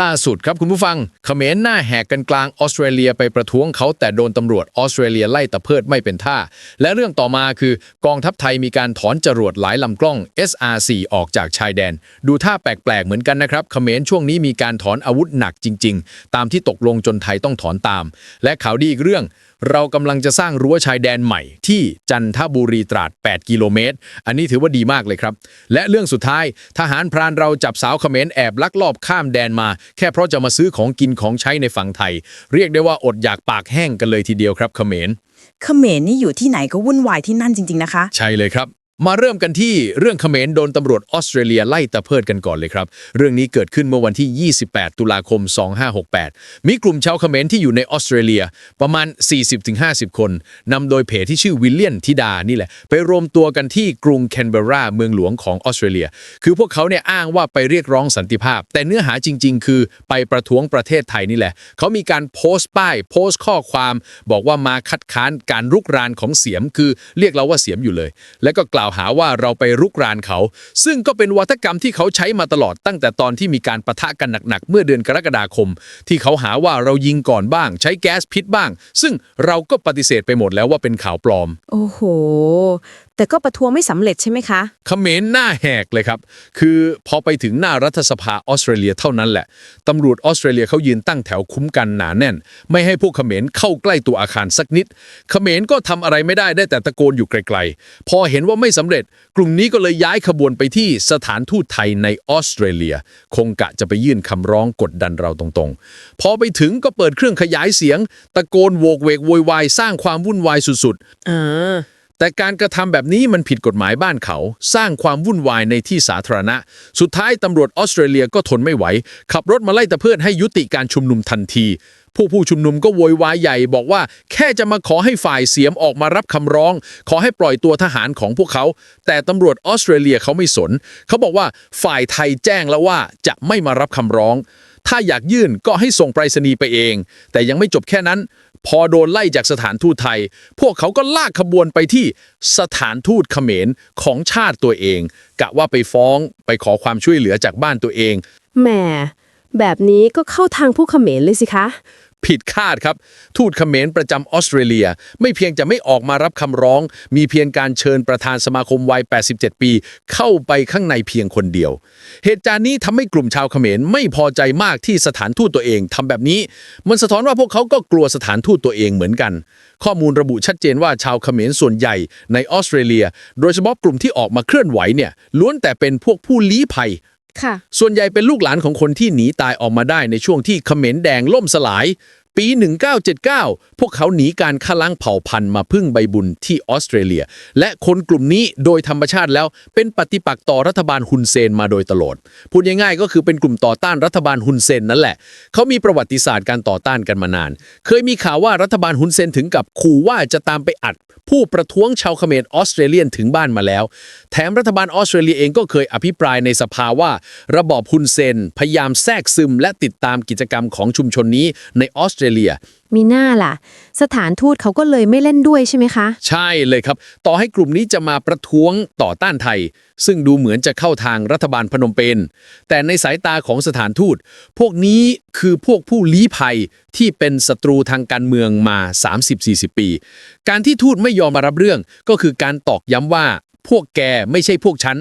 ล่าสุดครับคุณผู้ฟังเขมรหน้าแหกกันกลางออสเตรเลียไปประท้วงเขาแต่โดนตำรวจออสเตรเลียไล่ตะเพิดไม่เป็นท่า และเรื่องต่อมาคือกองทัพไทยมีการถอนจรวดหลายลำกล้อง SR4 ออกจากชายแดน ดูท่าแปลกๆเหมือนกันนะครับเขมรช่วงนี้มีการถอนอาวุธหนักจริง ๆ ตามที่ตกลงจนไทยต้องถอนตาม และข่าวดีอีกเรื่อง เรากำลังจะสร้างรั้วชายแดนใหม่ ที่จันทบุรีตราด 8 กิโลเมตร อันนี้ถือว่าดีมากเลยครับ และเรื่องสุดท้าย ทหารพรานเราจับสาวเขมรแอบลักลอบข้ามแดนมา แค่เพราะจะมาซื้อของกินของใช้ในฝั่งไทย เรียกได้ว่าอดอยากปากแห้งกันเลยทีเดียวครับเขมรเขมรนี่อยู่ที่ไหนก็วุ่นวายที่นั่นจริง ๆ นะคะ ใช่เลยครับ มาเริ่มกันที่เรื่องเขมรโดนตำรวจออสเตรเลียไล่ตะเพิดกันก่อนเลยครับ เรื่องนี้เกิดขึ้นเมื่อวันที่ 28 ตุลาคม 2568 มีกลุ่มชาวเขมรที่อยู่ในออสเตรเลียประมาณ 40-50 คนนำโดยเพจที่ชื่อวิลเลียนธิดานี่แหละ ไปรวมตัวกันที่กรุงแคนเบราเมืองหลวงของออสเตรเลีย คือพวกเขาเนี่ยอ้างว่าไปเรียกร้องสันติภาพ แต่เนื้อหาจริง ๆ คือไปประท้วงประเทศไทยนี่แหละ เขามีการโพสต์ป้าย โพสต์ข้อความ บอกว่ามาคัดค้านการรุกรานของเสียม คือเรียกเราว่าเสียมอยู่เลย แล้วก็กล่าวหาว่าเราไปรุกรานเขา ซึ่งก็เป็นวัฒกรรมที่เขาใช้มาตลอดตั้งแต่ตอนที่มีการประทะกันหนักๆ เมื่อเดือนกรกฎาคม ที่เขาหาว่าเรายิงก่อนบ้าง ใช้แก๊สพิษบ้าง ซึ่งเราก็ปฏิเสธไปหมดแล้วว่าเป็นข่าวปลอม โอ้โห แต่ก็ประท้วงไม่สำเร็จใช่ไหมคะเขมรหน้าแหกเลยครับ คือพอไปถึงหน้ารัฐสภาออสเตรเลียเท่านั้นแหละตำรวจออสเตรเลียเขายืนตั้งแถวคุ้มกันหนาแน่น ไม่ให้พวกเขมรเข้าใกล้ตัวอาคารสักนิด เขมรก็ทำอะไรไม่ได้ได้แต่ตะโกนอยู่ไกลๆ พอเห็นว่าไม่สำเร็จ กลุ่มนี้ก็เลยย้ายขบวนไปที่สถานทูตไทยในออสเตรเลีย คงกะจะไปยื่นคำร้องกดดันเราตรงๆ พอไปถึงก็เปิดเครื่องขยายเสียง ตะโกนโวกเวกโวยวายสร้างความวุ่นวายสุดๆอ่า แต่การกระทำแบบนี้มันผิดกฎหมายบ้านเขา สร้างความวุ่นวายในที่สาธารณะ สุดท้ายตำรวจออสเตรเลียก็ทนไม่ไหว ขับรถมาไล่ตะเพิดให้ยุติการชุมนุมทันที ผู้ผู้ชุมนุมก็โวยวายใหญ่บอกว่า แค่จะมาขอให้ฝ่ายเสียมออกมารับคำร้อง ขอให้ปล่อยตัวทหารของพวกเขา แต่ตำรวจออสเตรเลียเขาไม่สน เขาบอกว่าฝ่ายไทยแจ้งแล้วว่าจะไม่มารับคำร้อง ถ้าอยากยื่นก็ให้ส่งไปรษณีย์ไปเอง แต่ยังไม่จบแค่นั้น พอโดนไล่จากสถานทูตไทย พวกเขาก็ลากขบวนไปที่สถานทูตเขมรของชาติตัวเอง กะว่าไปฟ้องไปขอความช่วยเหลือจากบ้านตัวเอง แหมแบบนี้ก็เข้าทางผู้เขมรเลยสิคะ ผิดคาดครับ ทูตเขมรประจำออสเตรเลีย ไม่เพียงจะไม่ออกมารับคำร้อง มีเพียงการเชิญประธานสมาคมวัย 87 ปี เข้าไปข้างในเพียงคนเดียว เหตุการณ์นี้ทำให้กลุ่มชาวเขมรไม่พอใจมากที่สถานทูตตัวเองทำแบบนี้ มันสะท้อนว่าพวกเขาก็กลัวสถานทูตตัวเองเหมือนกัน ข้อมูลระบุชัดเจนว่าชาวเขมรส่วนใหญ่ในออสเตรเลีย โดยเฉพาะกลุ่มที่ออกมาเคลื่อนไหวเนี่ยล้วนแต่เป็นพวกผู้ลี้ภัย ส่วนใหญ่เป็นลูกหลานของคนที่หนีตายออกมาได้ในช่วงที่เขมรแดงล่มสลาย ปี 1979 พวกเขาหนีการฆ่าล้างเผ่าพันธุ์มาพึ่งใบบุญที่ออสเตรเลีย และคนกลุ่มนี้โดยธรรมชาติแล้วเป็นปฏิปักษ์ต่อรัฐบาลฮุนเซนมาโดยตลอด พูดง่ายๆก็คือเป็นกลุ่มต่อต้านรัฐบาลฮุนเซนนั่นแหละ เขามีประวัติศาสตร์การต่อต้านกันมานาน เคยมีข่าวว่ารัฐบาลฮุนเซนถึงกับขู่ว่าจะตามไปอัด ผู้ประท้วงชาวเขมรออสเตรเลียนถึงบ้านมาแล้ว แถมรัฐบาลออสเตรเลียเองก็เคยอภิปรายในสภาว่า ระบอบฮุนเซนพยายามแทรกซึมและติดตามกิจกรรมของชุมชนนี้ในออสเตรเลีย มีหน้าล่ะ สถานทูตเขาก็เลยไม่เล่นด้วยใช่ไหมคะ ใช่เลยครับ ต่อให้กลุ่มนี้จะมาประท้วงต่อต้านไทย ซึ่งดูเหมือนจะเข้าทางรัฐบาลพนมเปญแต่ในสายตาของสถานทูต พวกนี้คือพวกผู้ลี้ภัยที่เป็นศัตรูทางการเมืองมา 30-40 ปี การที่ทูตไม่ยอมมารับเรื่องก็คือการตอกย้ำว่า พวกแกไม่ใช่พวกฉัน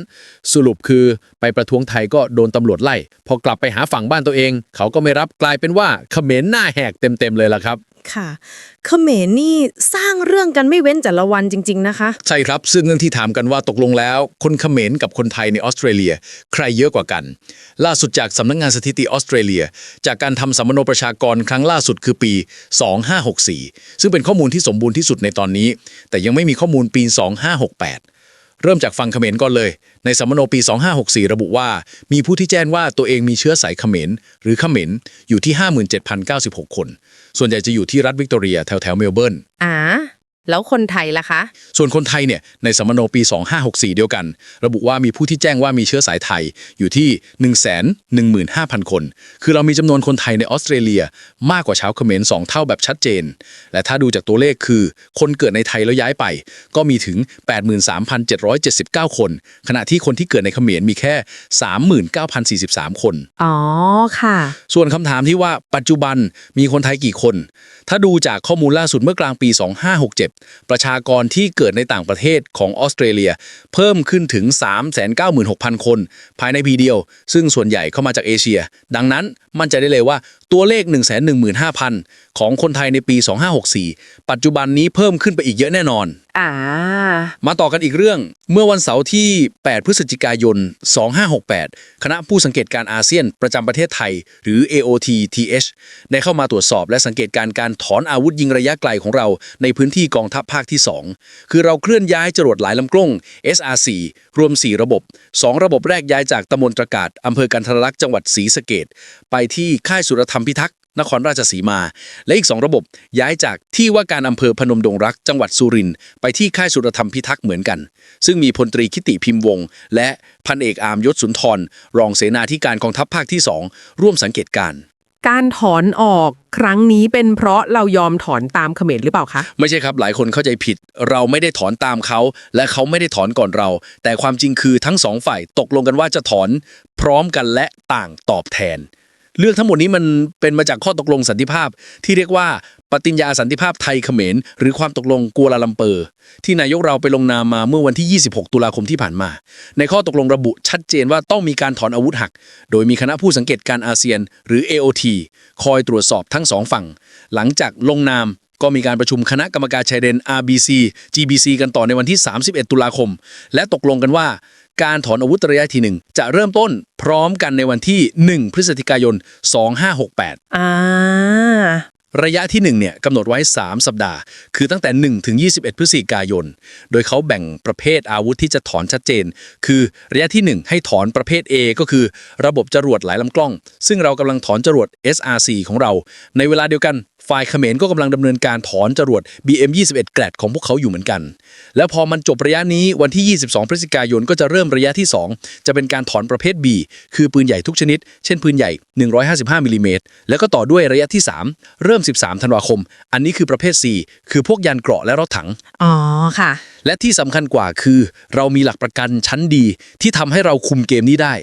สรุปคือไปประท้วงไทยก็โดนตำรวจไล่ พอกลับไปหาฝั่งบ้านตัวเอง เขาก็ไม่รับกลายเป็นว่าเขมรหน้าแหกเต็มๆเลยล่ะครับ ค่ะเขมรนี่สร้างเรื่องกันไม่เว้นแต่ละวันจริง ๆ นะคะ ใช่ครับ ซึ่งเรื่องที่ถามกันว่าตกลงแล้ว คนเขมรกับคนไทยในออสเตรเลีย ใครเยอะกว่ากัน ล่าสุดจากสำนักงานสถิติออสเตรเลีย จากการทำสัมมโนประชากรครั้งล่าสุดคือปี 2564 ซึ่งเป็นข้อมูลที่สมบูรณ์ที่สุดในตอนนี้ แต่ยังไม่มีข้อมูลปี 2568 เริ่มจากฟังเขมรก่อนเลย ในสมโนปี 2564 ระบุว่า มีผู้ที่แจ้งว่าตัวเองมีเชื้อสายเขมรหรือเขมรอยู่ที่ 57,096 คน ส่วนใหญ่จะอยู่ที่รัฐวิกตอเรียแถวแถวเมลเบิร์นอ่า แล้วคนไทยล่ะคะ ส่วนคนไทยเนี่ยในสมโนปี 2564 เดียวกัน ระบุว่ามีผู้ที่แจ้งว่ามีเชื้อสายไทยอยู่ที่ 115,000 คน คือเรามีจำนวนคนไทยในออสเตรเลีย มากกว่าชาวเขมร2 เท่าแบบชัดเจน และถ้าดูจากตัวเลขคือ คนเกิดในไทยแล้วย้ายไป ก็มีถึง 83,779 คน ขณะที่คนที่เกิดในเขมรมีแค่ 39,043 คน อ๋อค่ะ ส่วนคำถามที่ว่าปัจจุบันมีคนไทยกี่คน ถ้าดูจากข้อมูลล่าสุดเมื่อกลางปี 2567ประชากรที่เกิดในต่างประเทศของออสเตรเลีย เพิ่มขึ้นถึง 396,000 คน ภายในปีเดียว ซึ่งส่วนใหญ่เข้ามาจากเอเชีย ดังนั้นมั่นใจได้เลยว่า ตัวเลข 115,000 ของคนไทยในปี 2564 ปัจจุบันนี้เพิ่มขึ้นไปอีกเยอะแน่นอน อ่า มาต่อกันอีกเรื่อง เมื่อวันเสาร์ที่ 8 พฤศจิกายน 2568 คณะผู้สังเกตการอาเซียนประจำประเทศไทย หรือ AOTTH ได้เข้ามาตรวจสอบและสังเกตการการถอนอาวุธยิงระยะไกลของเราในพื้นที่กองทัพภาคที่ 2 คือเราเคลื่อนย้ายจรวดหลายลำกล้อง SR4 รวม 4 ระบบ 2 ระบบแรกย้ายจากตำบลตรากาศอำเภอกันทรลักษณ์จังหวัดศรีสะเกดไปที่ค่ายสุรธรรมพิทักษ์นครราชสีมา และอีก 2 ระบบย้ายจากที่ว่าการอำเภอพนมดงรัก จังหวัดสุรินทร์ไปที่ค่ายสุรธรรมพิทักษ์เหมือนกัน ซึ่งมีพลตรีคิติพิมพ์วงศ์และพันเอกอามยศสุนทร รองเสนาธิการกองทัพภาคที่ 2 ร่วมสังเกตการณ์การถอนออกครั้งนี้เป็นเพราะเรายอมถอนตามเขมรหรือเปล่าคะ ไม่ใช่ครับหลายคนเข้าใจผิด เราไม่ได้ถอนตามเขา และเขาไม่ได้ถอนก่อนเรา แต่ความจริงคือทั้งสองฝ่ายตกลงกันว่าจะถอน พร้อมกันและต่างตอบแทน เรื่องทั้งหมดนี้มันเป็นมาจากข้อตกลงสันติภาพ ที่เรียกว่าปฏิญญาสันติภาพไทยเขมรหรือความตกลงกัวลาลัมเปอร์ ที่นายกเราไปลงนามมาเมื่อวันที่ 26 ตุลาคมที่ผ่านมา ในข้อตกลงระบุชัดเจนว่าต้องมีการถอนอาวุธหัก โดยมีคณะผู้สังเกตการอาเซียน หรือ AOT คอยตรวจสอบทั้งสองฝั่ง หลังจากลงนามก็มีการประชุมคณะกรรมการชายแดน RBC GBC กันต่อในวันที่ 31 ตุลาคม และตกลงกันว่า การถอนอาวุธระยะที่หนึ่งจะเริ่มต้นพร้อมกันในวันที่ 1 พฤศจิกายน 2568 อ่า ระยะที่1เนี่ยกำหนดไว้ 3 สัปดาห์ คือตั้งแต่ 1 ถึง 21 พฤศจิกายน โดยเขาแบ่งประเภทอาวุธที่จะถอนชัดเจน คือระยะที่ 1 ให้ถอนประเภท A ก็คือ ระบบจรวดหลายลำกล้อง ซึ่งเรากำลังถอนจรวด SR4 ของเรา ในเวลาเดียวกัน ฝ่ายเขมรก็กำลังดำเนินการถอนจรวด BM21 แกรดของพวกเขาอยู่เหมือนกัน แล้วพอมันจบระยะนี้วันที่ 22 พฤศจิกายนก็จะเริ่มระยะที่ 2 จะเป็นการถอนประเภท B คือปืนใหญ่ทุกชนิด เช่นปืนใหญ่ 155มิลลิเมตรแล้วก็ต่อด้วยระยะที่ 3 เริ่ม 13 ธันวาคม อันนี้คือประเภท C คือพวกยานเกราะและรถถัง อ๋อค่ะ และที่สำคัญกว่าคือ เรามีหลักประกันชั้นดีที่ทำให้เราคุมเกมนี้ได้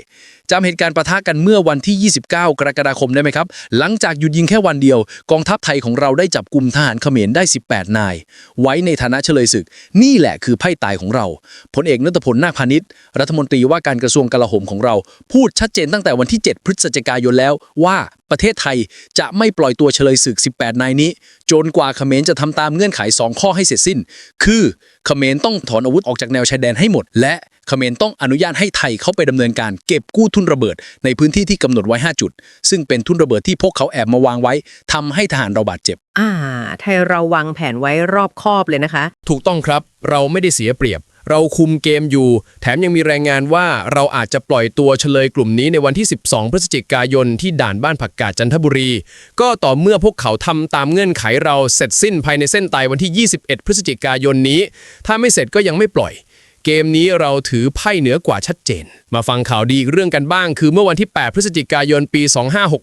จำเหตุการณ์ประทะกันเมื่อวันที่ 29 กรกฎาคมได้ไหมครับ หลังจากหยุดยิงแค่วันเดียว กองทัพไทยของเราได้จับกลุ่มทหารเขมรได้ 18 นาย ไว้ในฐานะเฉลยศึก นี่แหละคือไพ่ตายของเราพลเอกนัตพลนาคพาณิชย์รัฐมนตรีว่าการกระทรวงกลาโหมของเรา พูดชัดเจนตั้งแต่วันที่ 7 พฤศจิกายนแล้วว่าประเทศไทยจะไม่ปล่อยตัวเฉลยศึก 18 นายนี้ จนกว่าเขมรจะทำตามเงื่อนไข 2 ข้อให้เสร็จสิ้น คือเขมรต้องถอนอาวุธออกจากแนวชายแดนให้หมด และเขมรต้องอนุญาตให้ไทยเข้าไปดำเนินการเก็บกู้ทุนระเบิด ในพื้นที่ที่กำหนดไว้ 5 จุด ซึ่งเป็นทุนระเบิดที่พวกเขาแอบมาวางไว้ทำให้ทหารเราบาดเจ็บ อ่า ไทยเราวางแผนไว้รอบคอบเลยนะคะ ถูกต้องครับ เราไม่ได้เสียเปรียบ เราคุมเกมอยู่ แถมยังมีรายงานว่าเราอาจจะปล่อยตัวเฉลยกลุ่มนี้ในวันที่ 12 พฤศจิกายนที่ด่านบ้านผักกาดจันทบุรี ก็ต่อเมื่อพวกเขาทำตามเงื่อนไขเราเสร็จสิ้นภายในเส้นตายวันที่ 21 พฤศจิกายนนี้ ถ้าไม่เสร็จก็ยังไม่ปล่อย เกมนี้เราถือไพ่เหนือกว่าชัดเจน มาฟังข่าวดีอีกเรื่องกันบ้าง คือเมื่อวันที่ 8 พฤศจิกายนปี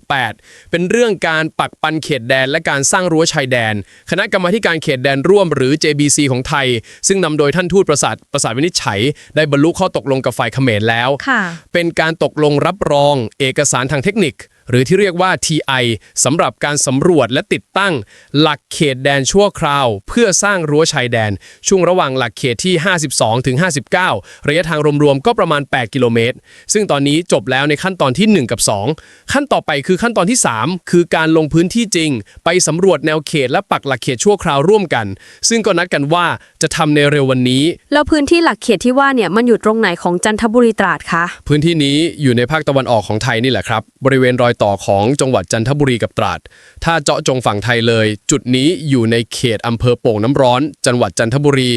2568 เป็นเรื่องการปักปันเขตแดนและการสร้างรั้วชายแดน คณะกรรมาธิการเขตแดนร่วมหรือ JBC ของไทย ซึ่งนำโดยท่านทูตประสาทประสาทวินิจฉัย ได้บรรลุข้อตกลงกับฝ่ายเขมรแล้วค่ะเป็นการตกลงรับรองเอกสารทางเทคนิค หรือที่เรียกว่า TI สำหรับการสำรวจและติดตั้ง หลักเขตแดนชั่วคราว เพื่อสร้างรั้วชายแดน ช่วงระหว่างหลักเขตที่ 52 ถึง 59 ระยะทางรวมๆ ก็ประมาณ 8 กิโลเมตร ซึ่งตอนนี้จบแล้วในขั้นตอนที่ 1 กับ 2 ขั้นต่อไปคือขั้นตอนที่ 3 คือการลงพื้นที่จริง ไปสำรวจแนวเขตและปักหลักเขตชั่วคราวร่วมกัน ซึ่งก็นัดกันว่าจะทำในเร็ววันนี้ แล้วพื้นที่หลักเขตที่ว่าเนี่ยมันอยู่ตรงไหนของจันทบุรีตราดคะ พื้นที่นี้อยู่ในภาคตะวันออกของไทยนี่แหละครับ บริเวณรอยต่อของจังหวัดจันทบุรีกับตราด ถ้าเจาะจงฝั่งไทยเลย จุดนี้อยู่ในเขตอำเภอโป่งน้ำร้อน จังหวัดจันทบุรี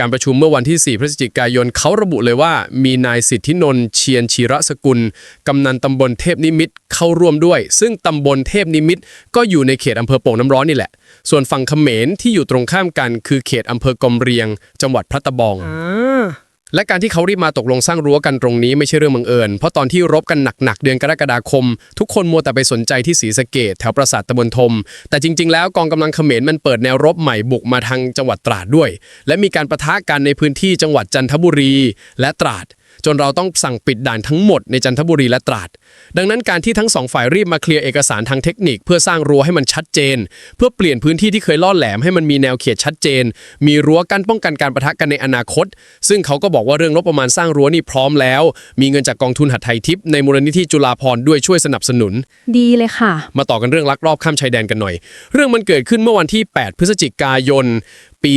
การประชุมเมื่อวันที่ 4 พฤศจิกายนเขาระบุเลยว่า มีนายสิทธินนท์เชียนชีระสกุล กำนันตำบลเทพนิมิตเข้าร่วมด้วย ซึ่งตำบลเทพนิมิตก็อยู่ในเขตอำเภอโป่งน้ำร้อนนี่แหละ ส่วนฝั่งเขมรที่อยู่ตรงข้ามกัน คือเขตอำเภอกอมเรียง จังหวัดพระตะบอง และการที่เขารีบมาตกลงสร้างรั้วกันตรงนี้ไม่ใช่เรื่องบังเอิญ เพราะตอนที่รบกันหนักๆเดือนกรกฎาคม ทุกคนมัวแต่ไปสนใจที่ศรีสะเกดแถวปราสาทตะบนทม แต่จริงๆ แล้วกองกำลังเขมรมันเปิดแนวรบใหม่บุกมาทางจังหวัดตราดด้วย และมีการประทะกันในพื้นที่จังหวัดจันทบุรีและตราด จนเราต้องสั่งปิดด่านทั้งหมดในจันทบุรีและตราด ดังนั้นการที่ทั้งสองฝ่ายรีบมาเคลียร์เอกสารทางเทคนิค เพื่อสร้างรั้วให้มันชัดเจน เพื่อเปลี่ยนพื้นที่ที่เคยล่อแหลมให้มันมีแนวเขตชัดเจน มีรั้วกั้นป้องกันการประทะกันในอนาคต ซึ่งเขาก็บอกว่าเรื่องงบประมาณสร้างรั้วนี่พร้อมแล้ว มีเงินจากกองทุนหัดไทยทิพย์ในมูลนิธิจุฬาภรณ์ด้วยช่วยสนับสนุน ดีเลยค่ะ มาต่อกันเรื่องลักลอบข้ามชายแดนกันหน่อย เรื่องมันเกิดขึ้นเมื่อวันที่ 8 พฤศจิกายน ปี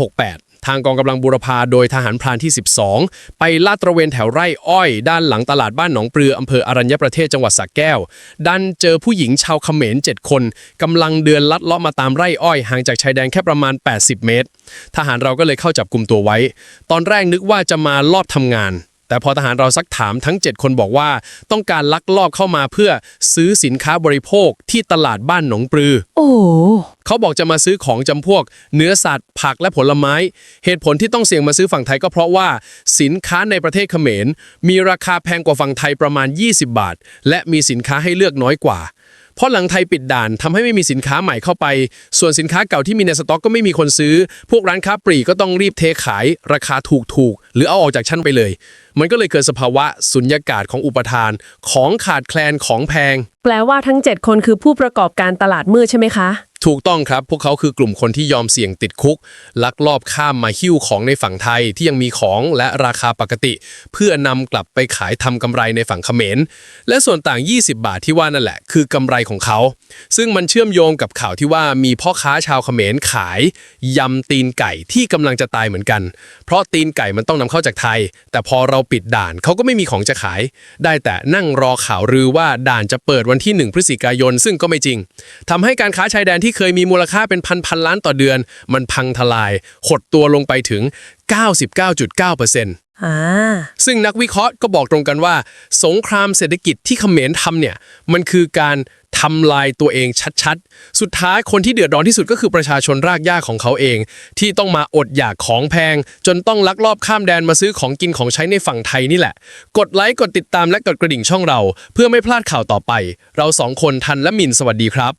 2568 ทางกองกำลังบูรพาโดยทหารพรานที่ 12 ไปลาดตระเวนแถวไร่อ้อย ด้านหลังตลาดบ้านหนองปลืออำเภออรัญญประเทศจังหวัดสระแก้ว ดันเจอผู้หญิงชาวเขมร 7 คนกำลังเดินลัดเลาะมาตามไร่อ้อยห่างจากชายแดนแค่ประมาณ 80 เมตร ทหารเราก็เลยเข้าจับกลุ่มตัวไว้ ตอนแรกนึกว่าจะมาลอบทำงาน แต่พอทหารเราซักถามทั้ง 7 คนบอกว่า ต้องการลักลอบเข้ามาเพื่อซื้อสินค้าบริโภคที่ตลาดบ้านหนองปลือ โอ้เขาบอกจะมาซื้อของจำพวก เนื้อสัตว์ผักและผลไม้ เหตุผลที่ต้องเสี่ยงมาซื้อฝั่งไทยก็เพราะว่า สินค้าในประเทศเขมร มีราคาแพงกว่าฝั่งไทยประมาณ 20 บาท และมีสินค้าให้เลือกน้อยกว่า เพราะหลังไทยปิดด่านทำให้ไม่มีสินค้าใหม่เข้าไป ส่วนสินค้าเก่าที่มีในสต็อกก็ไม่มีคนซื้อ พวกร้านค้าปลีกก็ต้องรีบเทขาย ราคาถูกๆ หรือเอาออกจากชั้นไปเลย มันก็เลยเกิดสภาวะสุญญากาศของอุปทาน ของขาดแคลนของแพง แปลว่าทั้ง 7 คนคือผู้ประกอบการตลาดมืดใช่ไหมคะ ถูกต้องครับ พวกเขาคือกลุ่มคนที่ยอมเสี่ยงติดคุก ลักลอบข้ามมาหิ้วของในฝั่งไทยที่ยังมีของและราคาปกติ เพื่อนำกลับไปขายทำกำไรในฝั่งเขมร และส่วนต่าง 20 บาทที่ว่านั่นแหละ คือกำไรของเขา ซึ่งมันเชื่อมโยงกับข่าวที่ว่ามีพ่อค้าชาวเขมรขายยำตีนไก่ที่กำลังจะตายเหมือนกัน เพราะตีนไก่มันต้องนำเข้าจากไทย แต่พอเราปิดด่านเขาก็ไม่มีของจะขาย ได้แต่นั่งรอข่าวลือว่าด่านจะเปิดวันที่ 1 พฤศจิกายน ซึ่งก็ไม่จริงทำให้การค้าชายแดนที่เคยมีมูลค่าเป็นพันพันล้านต่อเดือน มันพังทลาย หดตัวลงไปถึง 99.9%อ่าซึ่งนักวิเคราะห์ก็บอกตรงกันว่า สงครามเศรษฐกิจที่เขมรทำเนี่ย มันคือการทำลายตัวเองชัดๆ สุดท้ายคนที่เดือดร้อนที่สุดก็คือประชาชนรากหญ้าของเขาเอง ที่ต้องมาอดอยากของแพง จนต้องลักลอบข้ามแดนมาซื้อของกินของใช้ในฝั่งไทยนี่แหละ กดไลค์กดติดตามและกดกระดิ่งช่องเรา เพื่อไม่พลาดข่าวต่อไป เราสองคนทันและมินสวัสดีครับ